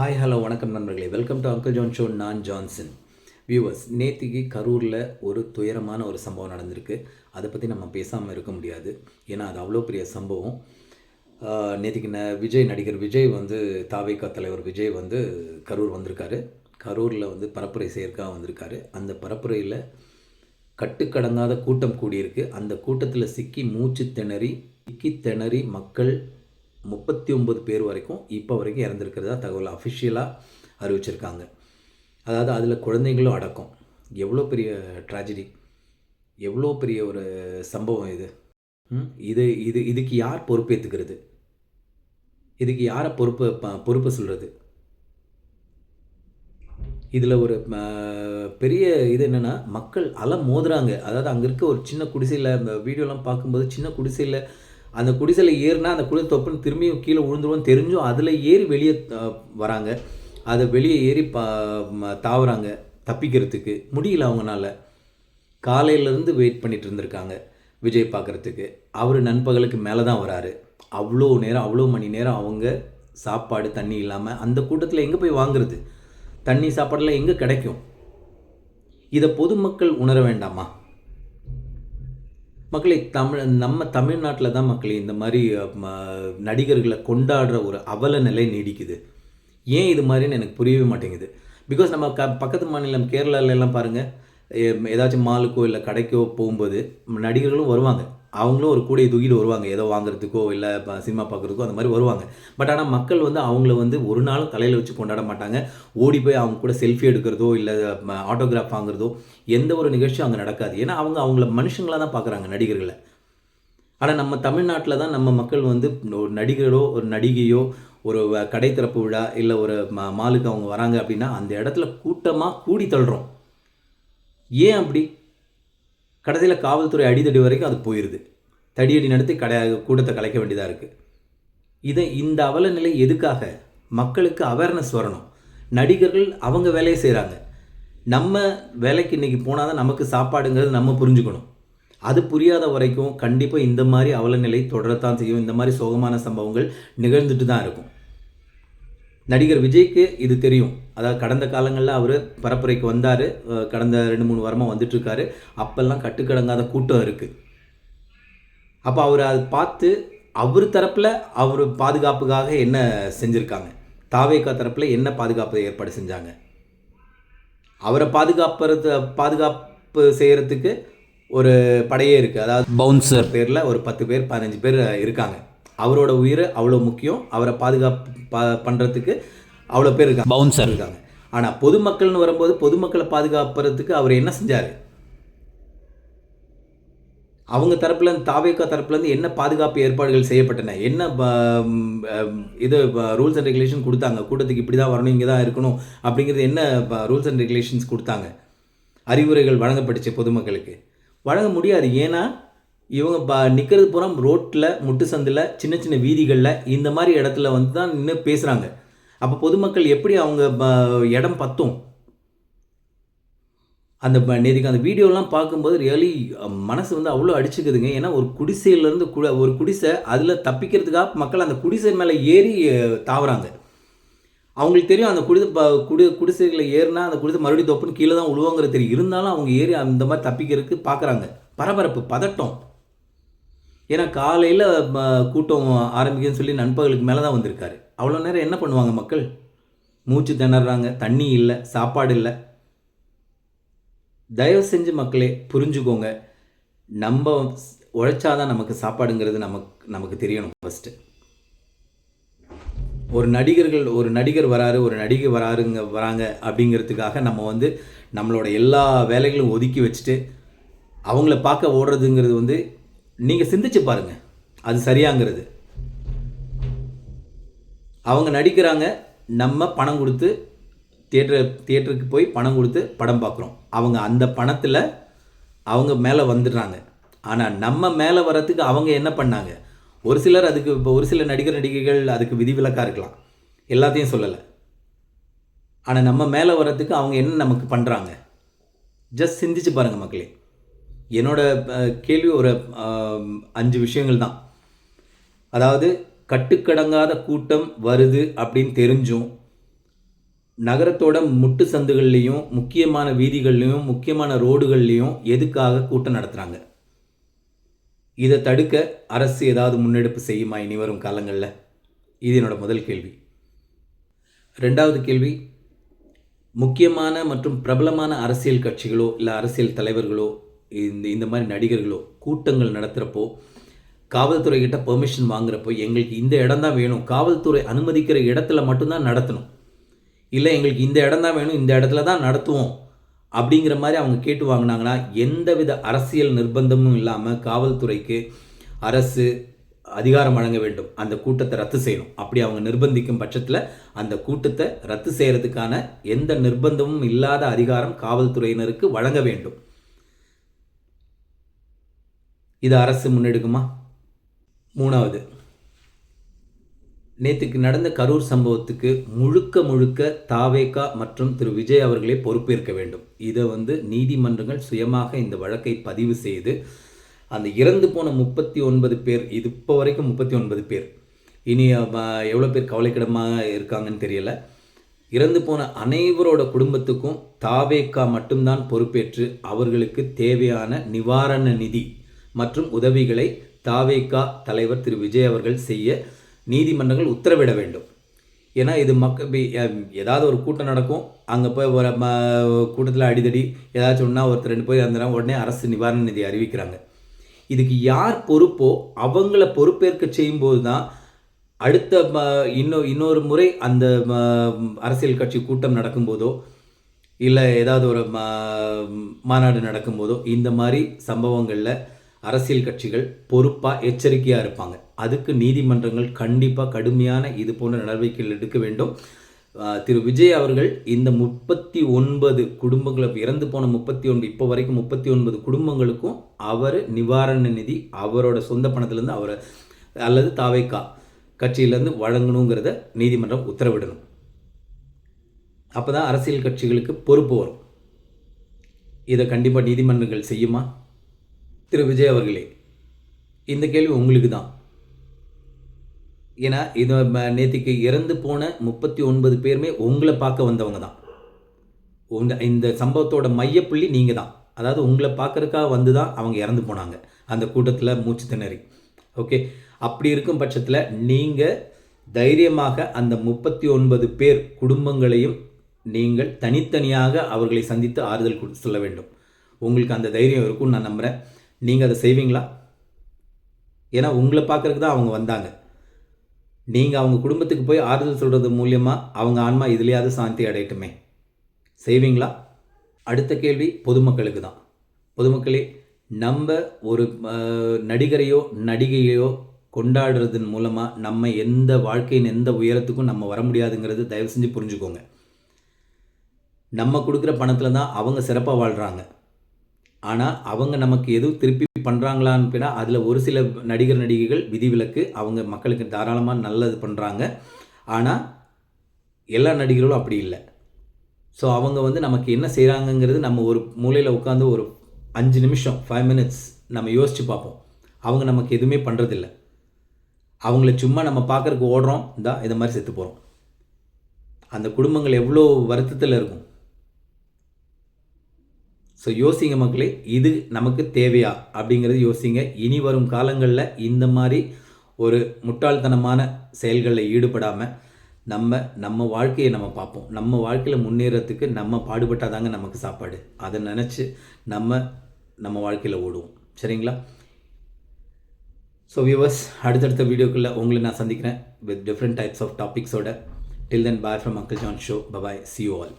Hi hello வணக்கம் நண்பர்களே. Welcome to uncle John show நான் ஜான்சன். வியூவர்ஸ் நேத்திக்கு கரூரில் ஒரு துயரமான ஒரு சம்பவம் நடந்திருக்கு. அதை பற்றி நம்ம பேசாமல் இருக்க முடியாது. ஏன்னா அது அவ்வளோ பெரிய சம்பவம். நேற்றுக்கு ந விஜய் நடிகர் விஜய் வந்து தாவேகா தலைவர் விஜய் வந்து கரூர் வந்திருக்காரு. கரூரில் வந்து பரப்புரை செய்யறக்காக வந்திருக்காரு. அந்த பரப்புரையில் கட்டுக்கடங்காத கூட்டம் கூடியிருக்கு. அந்த கூட்டத்தில் சிக்கி மூச்சு திணறி சிக்கி திணறி மக்கள் முப்பத்தி ஒன்பது பேர் வரைக்கும் இப்போ வரைக்கும் இறந்துருக்கிறதா தகவல் அஃபிஷியலாக அறிவிச்சிருக்காங்க. அதாவது அதில் குழந்தைங்களும் அடக்கம். எவ்வளோ பெரிய ட்ராஜடி எவ்வளோ பெரிய ஒரு சம்பவம் இது. இது இது இதுக்கு யார் பொறுப்பேற்றுக்கிறது இதுக்கு யாரை பொறுப்பு ப- பொறுப்பு சொல்கிறது இதில் ஒரு பெரிய இது என்னென்னா மக்கள் அலம் மோதுறாங்க அதாவது அங்கே இருக்க ஒரு சின்ன குடிசையில் இந்த வீடியோலாம் பார்க்கும்போது சின்ன குடிசையில் அந்த குடிசையில் ஏறினா அந்த குடிசை தொப்புன்னு திரும்பியும் கீழே விழுந்துருவோம் தெரிஞ்சும் அதில் ஏறி வெளியே வராங்க. அதை வெளியே ஏறி பா தாவுறாங்க தப்பிக்கிறதுக்கு. முடியல அவங்களால காலையிலேருந்து வெயிட் பண்ணிட்டு இருந்திருக்காங்க விஜய் பார்க்குறதுக்கு. அவர் நண்பகலுக்கு மேலே தான் வராரு. அவ்வளோ நேரம் அவ்வளோ மணி நேரம் அவங்க சாப்பாடு தண்ணி இல்லாமல் அந்த கூட்டத்தில் எங்கே போய் வாங்குறது? தண்ணி சாப்பாடெல்லாம் எங்கே கிடைக்கும்? இதை பொதுமக்கள் உணர வேண்டாமா? மக்களை தமிழ் நம்ம தமிழ்நாட்டில் தான் மக்களே இந்த மாதிரி நடிகர்களை கொண்டாடுற ஒரு அவல நிலை நீடிக்குது. ஏன் இது மாதிரின்னு எனக்கு புரியவே மாட்டேங்குது. பிகாஸ் நம்ம க பக்கத்து மாநிலம் கேரளால எல்லாம் பாருங்கள் ஏதாச்சும் மாலுக்கோ இல்லை கடைக்கோ போகும்போது நடிகர்களும் வருவாங்க. அவங்களும் ஒரு கூடையை தூக்கிட்டு வருவாங்க. ஏதோ வாங்குறதுக்கோ இல்லை சினிமா பார்க்குறதுக்கோ அந்த மாதிரி வருவாங்க. பட் ஆனால் மக்கள் வந்து அவங்கள வந்து ஒரு நாளும் தலையில் வச்சு கொண்டாட மாட்டாங்க. ஓடி போய் அவங்க கூட செல்ஃபி எடுக்கிறதோ இல்லை ஆட்டோகிராஃப் வாங்குறதோ எந்த ஒரு நிகழ்ச்சியும் அங்கே நடக்காது. ஏன்னா அவங்க அவங்கள மனுஷங்களாக தான் பார்க்குறாங்க நடிகர்களை ஆனால் நம்ம தமிழ்நாட்டில் தான் நம்ம மக்கள் வந்து ஒரு நடிகரோ ஒரு நடிகையோ ஒரு வ- கடை திறப்பு விழா இல்லை ஒரு மா- மாலுக்கு அவங்க வராங்க அப்படின்னா அந்த இடத்துல கூட்டமாக கூடி தள்ளுறோம். ஏன் அப்படி? கடைசியில் காவல்துறை அடிதடி வரைக்கும் அது போயிடுது தடியடி நடத்தி கடை கூட்டத்தை கலைக்க வேண்டியதாக இருக்குது இதை இந்த அவல நிலை எதுக்காக? மக்களுக்கு அவேர்னஸ் வரணும். நடிகர்கள் அவங்க வேலையை செய்கிறாங்க நம்ம வேலைக்கு இன்றைக்கி போனால் தான் நமக்கு சாப்பாடுங்கிறது நம்ம புரிஞ்சுக்கணும். அது புரியாத வரைக்கும் கண்டிப்பாக இந்த மாதிரி அவலநிலை தொடரத்தான் செய்யும். இந்த மாதிரி சோகமான சம்பவங்கள் நிகழ்ந்துட்டு தான் இருக்கும். நடிகர் விஜய்க்கு இது தெரியும். அதாவது கடந்த காலங்களில் அவர் பரப்புரைக்கு வந்தார். கடந்த ரெண்டு மூணு வாரமாக வந்துட்டுருக்காரு அப்போல்லாம் கட்டுக்கடங்காத கூட்டம் இருக்குது அப்போ அவர் அதை பார்த்து அவர் தரப்பில் அவர் பாதுகாப்புக்காக என்ன செஞ்சுருக்காங்க? தாவேக்கா தரப்பில் என்ன பாதுகாப்பு ஏற்பாடு செஞ்சாங்க? அவரை பாதுகாப்புறது பாதுகாப்பு செய்கிறதுக்கு ஒரு படையே இருக்குது அதாவது பவுன்சர் பேரில் ஒரு பத்து பேர் பதினஞ்சு பேர் இருக்காங்க. அவரோட உயிர் அவ்வளோ முக்கியம். அவரை பாதுகாப்பு ப பண்ணுறதுக்கு அவ்வளோ பேர் இருக்காங்க. பவுன்சர் இருக்காங்க. ஆனால் பொதுமக்கள்னு வரும்போது பொதுமக்களை பாதுகாப்புறதுக்கு அவர் என்ன செஞ்சார்? அவங்க தரப்புலேருந்து தாவேக்கா தரப்புலேருந்து என்ன பாதுகாப்பு ஏற்பாடுகள் செய்யப்பட்டன? என்ன ப- இது ரூல்ஸ் அண்ட் ரெகுலேஷன் கொடுத்தாங்க? கூட்டத்துக்கு இப்படி தான் வரணும் இங்கே தான் இருக்கணும் அப்படிங்கிறது என்ன ரூல்ஸ் அண்ட் ரெகுலேஷன்ஸ் கொடுத்தாங்க? அறிவுரைகள் வழங்கப்பட்டுச்சு பொதுமக்களுக்கு. வழங்க முடியாது. ஏன்னா இவங்க ப நிற்கிறது பூரா ரோட்டில் முட்டு சந்தில் சின்ன சின்ன வீதிகளில் இந்த மாதிரி இடத்துல வந்து தான் நின்று பேசுகிறாங்க அப்போ பொதுமக்கள் எப்படி அவங்க ப- இடம் பத்தும்? அந்த நேற்றுக்கு அந்த வீடியோலாம் பார்க்கும்போது ரியலி மனசு வந்து அவ்வளோ அடிச்சுக்குதுங்க. ஏன்னா ஒரு குடிசையிலேருந்து குட ஒரு குடிசை அதில் தப்பிக்கிறதுக்காக மக்கள் அந்த குடிசை மேலே ஏறி தாவறாங்க. அவங்களுக்கு தெரியும் அந்த குடி ப குடி குடிசைகளை ஏறினா அந்த குடிசை மறுபடியும் தொப்புன்னு கீழே தான் உழுவாங்கிற தெரியும். இருந்தாலும் அவங்க ஏறி அந்த மாதிரி தப்பிக்கிறதுக்கு பார்க்குறாங்க. பரபரப்பு பதட்டம். ஏன்னா காலையில் கூட்டம் ஆரம்பிக்குதுன்னு சொல்லி நண்பர்களுக்கு மேலே தான் வந்திருக்காரு. அவ்வளோ நேரம் என்ன பண்ணுவாங்க மக்கள்? மூச்சு திணறாங்க தண்ணி இல்லை சாப்பாடு இல்லை. தயவு செஞ்சு மக்களே புரிஞ்சுக்கோங்க. நம்ம உழைச்சாதான் நமக்கு சாப்பாடுங்கிறது நமக்கு நமக்கு தெரியணும் ஃபஸ்ட்டு ஒரு நடிகர்கள் ஒரு நடிகர் வராரு ஒரு நடிகை வராருங்க வராங்க அப்படிங்கிறதுக்காக நம்ம வந்து நம்மளோட எல்லா வேலைகளும் ஒதுக்கி வச்சுட்டு அவங்கள பார்க்க ஓடுறதுங்கிறது வந்து நீங்கள் சிந்திச்சு பாருங்கள் அது சரியாங்கிறது. அவங்க நடிக்கிறாங்க நம்ம பணம் கொடுத்து தியேட்டர் தியேட்டருக்கு போய் பணம் கொடுத்து படம் பார்க்குறோம். அவங்க அந்த பணத்தில் அவங்க மேலே வந்துடுறாங்க. ஆனால் நம்ம மேலே வர்றதுக்கு அவங்க என்ன பண்ணாங்க? ஒரு சிலர் அதுக்கு இப்போ ஒரு சில நடிகர் நடிகைகள் அதுக்கு விதிவிலக்காக இருக்கலாம். எல்லாத்தையும் சொல்லலை. ஆனால் நம்ம மேலே வர்றதுக்கு அவங்க என்ன நமக்கு பண்ணுறாங்க ஜஸ்ட் சிந்திச்சு பாருங்கள் மக்களே. என்னோட கேள்வி ஒரு அஞ்சு விஷயங்கள் தான். அதாவது கட்டுக்கடங்காத கூட்டம் வருது அப்படின்னு தெரிஞ்சும் நகரத்தோட முட்டு சந்துகள்லேயும் முக்கியமான வீதிகள்லையும் முக்கியமான ரோடுகள்லேயும் எதுக்காக கூட்டம் நடத்துகிறாங்க இதை தடுக்க அரசு ஏதாவது முன்னெடுப்பு செய்யுமா இனி வரும் காலங்களில்? இது என்னோட முதல் கேள்வி. ரெண்டாவது கேள்வி முக்கியமான மற்றும் பிரபலமான அரசியல் கட்சிகளோ இல்லை அரசியல் தலைவர்களோ இந்த இந்த மாதிரி நடிகர்களோ கூட்டங்கள் நடத்துகிறப்போ காவல்துறை கிட்ட பெர்மிஷன் வாங்குறப்போ எங்களுக்கு இந்த இடம் தான் வேணும். காவல்துறை அனுமதிக்கிற இடத்துல மட்டும்தான் நடத்தணும். இல்லை எங்களுக்கு இந்த இடம் தான் வேணும் இந்த இடத்துல தான் நடத்துவோம் அப்படிங்கிற மாதிரி அவங்க கேட்டு வாங்கினாங்கன்னா எந்தவித அரசியல் நிர்பந்தமும் இல்லாமல் காவல்துறைக்கு அரசு அதிகாரம் வழங்க வேண்டும். அந்த கூட்டத்தை ரத்து செய்யணும். அப்படி அவங்க நிர்பந்திக்கும் பட்சத்தில் அந்த கூட்டத்தை ரத்து செய்கிறதுக்கான எந்த நிர்பந்தமும் இல்லாத அதிகாரம் காவல்துறையினருக்கு வழங்க வேண்டும். இது அரசு முன்னெடுக்குமா? மூணாவது நேற்றுக்கு நடந்த கரூர் சம்பவத்துக்கு முழுக்க முழுக்க தாவேகா மற்றும் திரு விஜய் அவர்களே பொறுப்பேற்க வேண்டும். இதை வந்து நீதிமன்றங்கள் சுயமாக இந்த வழக்கை பதிவு செய்து அந்த இறந்து போன முப்பத்தி ஒன்பது பேர் இது இப்போ வரைக்கும் முப்பத்தி ஒன்பது பேர். இனி எவ்வளோ பேர் கவலைக்கிடமாக இருக்காங்கன்னு தெரியல. இறந்து போன அனைவரோட குடும்பத்துக்கும் தாவேக்கா மட்டும்தான் பொறுப்பேற்று அவர்களுக்கு தேவையான நிவாரண நிதி மற்றும் உதவிகளை தாவேக்கா தலைவர் திரு விஜய் அவர்கள் செய்ய நீதிமன்றங்கள் உத்தரவிட வேண்டும். ஏன்னா இது மக்க ஏதாவது ஒரு கூட்டம் நடக்கும். அங்கே போய் ஒரு கூட்டத்தில் அடிதடி ஏதாச்சும் ஒன்றா ஒருத்தர் ரெண்டு பேர் இறந்துனா உடனே அரசு நிவாரண நிதி அறிவிக்கிறாங்க. இதுக்கு யார் பொறுப்போ அவங்கள பொறுப்பேற்க செய்யும்போது தான் அடுத்த இன்னொரு இன்னொரு முறை அந்த அரசியல் கட்சி கூட்டம் நடக்கும்போதோ இல்லை ஏதாவது ஒரு மாநாடு நடக்கும்போதோ இந்த மாதிரி சம்பவங்களில் அரசியல் கட்சிகள் பொறுப்பாக எச்சரிக்கையாக இருப்பாங்க. அதுக்கு நீதிமன்றங்கள் கண்டிப்பாக கடுமையான இது போன்ற நடவடிக்கைகள் எடுக்க வேண்டும். திரு விஜய் அவர்கள் இந்த முப்பத்தி ஒன்பது குடும்பங்களை இறந்து போன முப்பத்தி ஒன்பது இப்போ வரைக்கும் முப்பத்தி ஒன்பது குடும்பங்களுக்கும் அவர் நிவாரண நிதி அவரோட சொந்த பணத்திலேருந்து அவரை அல்லது தாவைக்கா கட்சியிலேருந்து வழங்கணுங்கிறத நீதிமன்றம் உத்தரவிடணும். அப்போ தான் அரசியல் கட்சிகளுக்கு பொறுப்பு வரும். இதை கண்டிப்பாக நீதிமன்றங்கள் செய்யுமா? திரு விஜய் அவர்களே இந்த கேள்வி உங்களுக்கு தான் ஏன்னா இது நேற்றுக்கு இறந்து போன முப்பத்தி ஒன்பது பேருமே உங்களை பார்க்க வந்தவங்க தான் உங்கள் இந்த சம்பவத்தோட மையப்புள்ளி நீங்கள் தான் அதாவது உங்களை பார்க்குறக்காக வந்து தான் அவங்க இறந்து போனாங்க. அந்த கூட்டத்தில் மூச்சு திணறி. ஓகே? அப்படி இருக்கும் பட்சத்தில் நீங்கள் தைரியமாக அந்த முப்பத்தி ஒன்பது பேர் குடும்பங்களையும் நீங்கள் தனித்தனியாக அவர்களை சந்தித்து ஆறுதல் சொல்ல வேண்டும். உங்களுக்கு அந்த தைரியம் இருக்கும்னு நான் நம்புகிறேன் நீங்கள் அதை செய்வீங்களா? ஏன்னா உங்களை பார்க்குறதுக்கு தான் அவங்க வந்தாங்க. நீங்கள் அவங்க குடும்பத்துக்கு போய் ஆறுதல் சொல்கிறது மூலியமாக அவங்க ஆன்மா இதுலேயாவது சாந்தி அடையட்டுமே. செய்வீங்களா? அடுத்த கேள்வி பொதுமக்களுக்கு தான். பொதுமக்களே நம்ம ஒரு நடிகரையோ நடிகையோ கொண்டாடுறதன் மூலமாக நம்ம எந்த வாழ்க்கையின் எந்த உயரத்துக்கும் நம்ம வர முடியாதுங்கிறது தயவு செஞ்சு புரிஞ்சுக்கோங்க. நம்ம கொடுக்குற பணத்தில் தான் அவங்க சிறப்பாக வாழ்கிறாங்க ஆனால் அவங்க நமக்கு எதுவும் திருப்பி பண்ணுறாங்களான்னு பின்னா அதில் ஒரு சில நடிகர் நடிகைகள் விதிவிலக்கு அவங்க மக்களுக்கு தாராளமாக நல்லது பண்ணுறாங்க ஆனால் எல்லா நடிகர்களும் அப்படி இல்லை. ஸோ அவங்க வந்து நமக்கு என்ன செய்கிறாங்கங்கிறது நம்ம ஒரு மூலையில் உட்காந்து ஒரு அஞ்சு நிமிஷம் ஃபைவ் மினிட்ஸ் நம்ம யோசித்து பார்ப்போம். அவங்க நமக்கு எதுவுமே பண்ணுறதில்ல அவங்கள சும்மா நம்ம பார்க்குறக்கு ஓடுறோம் இந்தா இதை மாதிரி செத்து போகிறோம் அந்த குடும்பங்கள் எவ்வளோ வருத்தத்தில் இருக்கும். ஸோ யோசிங்க மக்களே இது நமக்கு தேவையா? அப்படிங்கிறது யோசிங்க. இனி வரும் காலங்களில் இந்த மாதிரி ஒரு முட்டாள்தனமான செயல்களில் ஈடுபடாமல் நம்ம நம்ம வாழ்க்கையை நம்ம பார்ப்போம். நம்ம வாழ்க்கையில் முன்னேறத்துக்கு நம்ம பாடுபட்டால் தாங்க நமக்கு சாப்பாடு. அதை நினச்சி நம்ம நம்ம வாழ்க்கையில் ஓடுவோம். சரிங்களா? ஸோ வியூவர்ஸ் அடுத்தடுத்த வீடியோக்குள்ளே உங்களை நான் சந்திக்கிறேன் with different types of டாபிக்ஸோட till then bye from uncle John show bye bye see you all